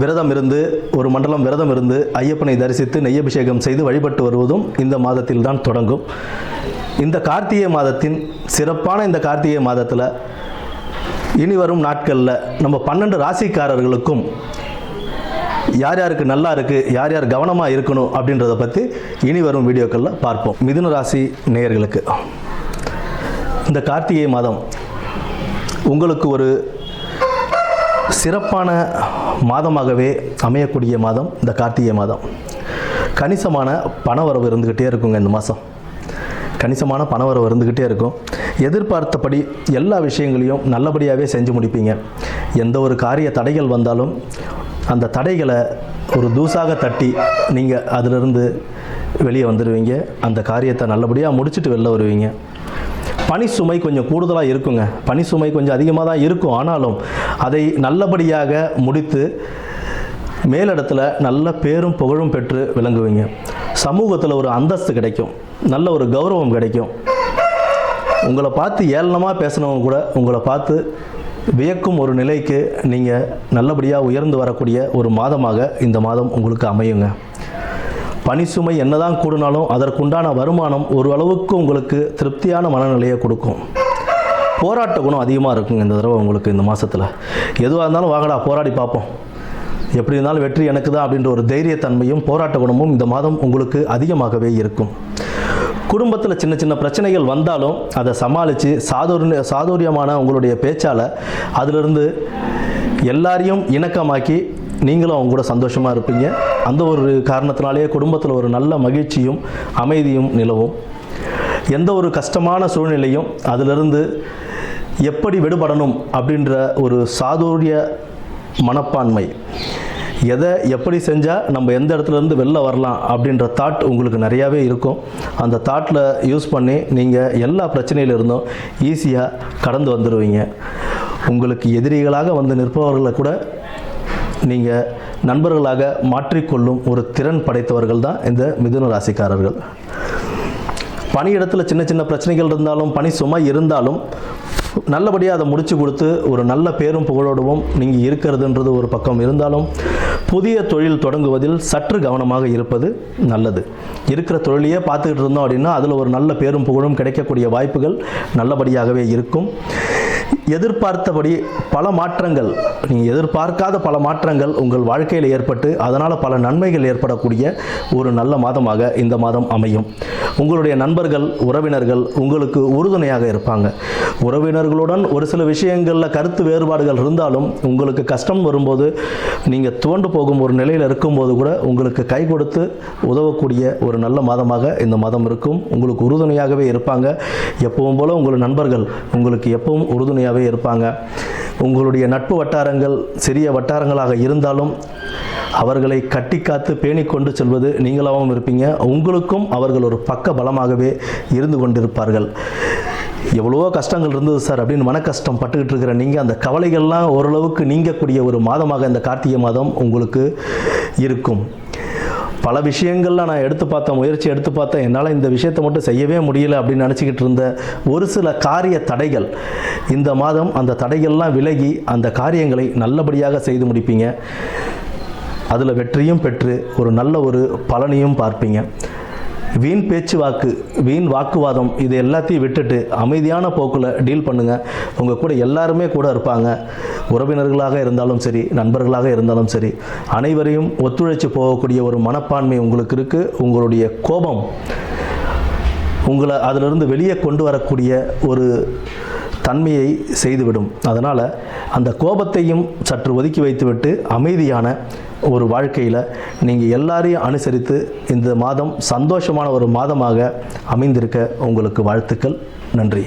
விரதம் இருந்து ஒரு மண்டலம் விரதம் இருந்து ஐயப்பனை தரிசித்து நெய்யபிஷேகம் செய்து வழிபட்டு வருவதும் இந்த மாதத்தில் தான் தொடங்கும். இந்த கார்த்திகை மாதத்தின் சிறப்பான இந்த கார்த்திகை மாதத்தில் இனி வரும் நாட்களில் நம்ம பன்னெண்டு ராசிக்காரர்களுக்கும் யார் யாருக்கு நல்லா இருக்குது யார் யார் கவனமாக இருக்கணும் அப்படின்றத பற்றி இனி வரும் வீடியோக்களில் பார்ப்போம். மிதுன ராசி நேயர்களுக்கு. இந்த கார்த்திகை மாதம் உங்களுக்கு ஒரு சிறப்பான மாதமாகவே அமையக்கூடிய மாதம் இந்த கார்த்திகை மாதம். கணிசமான பணவரவு இருந்துக்கிட்டே இருக்குங்க இந்த மாதம் கணிசமான பணவரவு இருந்துக்கிட்டே இருக்கும். எதிர்பார்த்தபடி எல்லா விஷயங்களையும் நல்லபடியாகவே செஞ்சு முடிப்பீங்க. எந்த ஒரு காரிய தடைகள் வந்தாலும் அந்த தடைகளை ஒரு தூசாக தட்டி நீங்கள் அதிலிருந்து வெளியே வந்துடுவீங்க அந்த காரியத்தை நல்லபடியாக முடிச்சுட்டு வெளில வருவீங்க. பனி சுமை கொஞ்சம் கூடுதலாக இருக்குங்க. பனி சுமை கொஞ்சம் அதிகமாக தான் இருக்கும். ஆனாலும் அதை நல்லபடியாக முடித்து மேலிடத்துல நல்ல பேரும் புகழும் பெற்று விளங்குவீங்க. சமூகத்தில் ஒரு அந்தஸ்து கிடைக்கும். நல்ல ஒரு கௌரவம் கிடைக்கும். உங்களை பார்த்து ஏளனமாக பேசினவங்க கூட உங்களை பார்த்து வியக்கும் ஒரு நிலைக்கு நீங்கள் நல்லபடியாக உயர்ந்து வரக்கூடிய ஒரு மாதமாக இந்த மாதம் உங்களுக்கு அமையுங்க. பணிசுமை என்னதான் கூடினாலும் அதற்குண்டான வருமானம் ஓரளவுக்கு உங்களுக்கு திருப்தியான மனநிலையை கொடுக்கும். போராட்ட குணம் அதிகமாக இருக்குங்க இந்த தடவை உங்களுக்கு இந்த மாதத்தில் எதுவாக இருந்தாலும் வாங்கடா போராடி பார்ப்போம். எப்படி இருந்தாலும் வெற்றி எனக்கு தான் அப்படின்ற ஒரு தைரியத்தன்மையும் போராட்ட குணமும் இந்த மாதம் உங்களுக்கு அதிகமாகவே இருக்கும். குடும்பத்தில் சின்ன சின்ன பிரச்சனைகள் வந்தாலும் அதை சமாளித்து சாதுரிய சாதுரியமான உங்களுடைய பேச்சால் அதிலிருந்து எல்லாரையும் இணக்கமாக்கி நீங்களும் அவங்க கூட சந்தோஷமாக இருப்பீங்க. அந்த ஒரு காரணத்தினாலேயே குடும்பத்தில் ஒரு நல்ல மகிழ்ச்சியும் அமைதியும் நிலவும். எந்த ஒரு கஷ்டமான சூழ்நிலையும் அதிலிருந்து எப்படி விடுபடணும் அப்படின்ற ஒரு சாதுரிய மனப்பான்மை. எதை எப்படி செஞ்சால் நம்ம எந்த இடத்துலேருந்து வெளில வரலாம் அப்படின்ற தாட் உங்களுக்கு நிறையாவே இருக்கும். அந்த தாட்டில் யூஸ் பண்ணி நீங்கள் எல்லா பிரச்சனையிலிருந்தும் ஈஸியாக கடந்து வந்துடுவீங்க உங்களுக்கு எதிரிகளாக வந்து நிற்பவர்களை கூட நீங்கள் நண்பர்களாக மாற்றிக்கொள்ளும் ஒரு திறன் படைத்தவர்கள் தான் இந்த மிதுன ராசிக்காரர்கள். பணியிடத்தில் சின்ன சின்ன பிரச்சனைகள் இருந்தாலும் பணி சுமை இருந்தாலும் நல்லபடியாக அதை முடிச்சு கொடுத்து ஒரு நல்ல பேரும் புகழோடவும் நீங்கள் இருக்கிறதுன்றது ஒரு பக்கம் இருந்தாலும் புதிய தொழில் தொடங்குவதில் சற்று கவனமாக இருப்பது நல்லது. இருக்கிற தொழிலையே பார்த்துக்கிட்டு இருந்தோம் அப்படின்னா அதில் ஒரு நல்ல பேரும் புகழும் கிடைக்கக்கூடிய வாய்ப்புகள் நல்லபடியாகவே இருக்கும். எதிர்பார்த்தபடி பல மாற்றங்கள் நீங்கள் எதிர்பார்க்காத பல மாற்றங்கள் உங்கள் வாழ்க்கையில் ஏற்பட்டு அதனால் பல நன்மைகள் ஏற்படக்கூடிய ஒரு நல்ல மாதமாக இந்த மாதம் அமையும். உங்களுடைய நண்பர்கள் உறவினர்கள் உங்களுக்கு உறுதுணையாக இருப்பாங்க. உறவினர்களுடன் ஒரு சில விஷயங்களில் கருத்து வேறுபாடுகள் இருந்தாலும் உங்களுக்கு கஷ்டம் வரும்போது நீங்கள் துவண்டு போகும் ஒரு நிலையில் இருக்கும்போது கூட உங்களுக்கு கை கொடுத்து உதவக்கூடிய ஒரு நல்ல மாதமாக இந்த மாதம் இருக்கும். உங்களுக்கு உறுதுணையாகவே இருப்பாங்க. எப்பவும் போல உங்கள் நண்பர்கள் உங்களுக்கு எப்பவும் உறுதுணையாகவே இருப்பாங்க. உங்களுடைய நட்பு வட்டாரங்கள் சிறிய வட்டாரங்களாக இருந்தாலும் அவர்களை கட்டி காத்து பேணி கொண்டு செல்வது நீங்களாகவும் இருப்பீங்க. உங்களுக்கும் அவர்கள் ஒரு பக்க பலமாகவே இருந்து கொண்டிருப்பார்கள். எவ்வளவோ கஷ்டங்கள் இருந்தது சார் அப்படின்னு மன கஷ்டம் பட்டுக்கிட்டு இருக்கிற நீங்கள் அந்த கவலைகள்லாம் ஓரளவுக்கு நீங்கக்கூடிய ஒரு மாதமாக இந்த கார்த்திகை மாதம் உங்களுக்கு இருக்கும். பல விஷயங்கள்லாம் நான் எடுத்து பார்த்தேன் முயற்சி எடுத்து பார்த்தேன் என்னால் இந்த விஷயத்தை மட்டும் செய்யவே முடியல அப்படின்னு நினச்சிக்கிட்டு இருந்த ஒரு சில காரிய தடைகள். இந்த மாதம் அந்த தடைகள்லாம் விலகி அந்த காரியங்களை நல்லபடியாக செய்து முடிப்பீங்க. அதில் வெற்றியும் பெற்று ஒரு நல்ல ஒரு பலனையும் பார்ப்பீங்க. வீண் பேச்சுவாக்கு வீண் வாக்குவாதம் இது எல்லாத்தையும் விட்டுட்டு அமைதியான போக்கில் டீல் பண்ணுங்கள் உங்கள் கூட எல்லாருமே கூட இருப்பாங்க. உறவினர்களாக இருந்தாலும் சரி நண்பர்களாக இருந்தாலும் சரி அனைவரையும் ஒத்துழைச்சு போகக்கூடிய ஒரு மனப்பான்மை உங்களுக்கு இருக்குது உங்களுடைய கோபம் உங்களை அதிலிருந்து வெளியே கொண்டு வரக்கூடிய ஒரு தன்மையை செய்துவிடும். அதனால் அந்த கோபத்தையும் சற்று ஒதுக்கி வைத்துவிட்டு அமைதியான ஒரு வாழ்க்கையில் நீங்கள் எல்லாரையும் அனுசரித்து இந்த மாதம் சந்தோஷமான ஒரு மாதமாக அமைந்திருக்க உங்களுக்கு வாழ்த்துக்கள். நன்றி.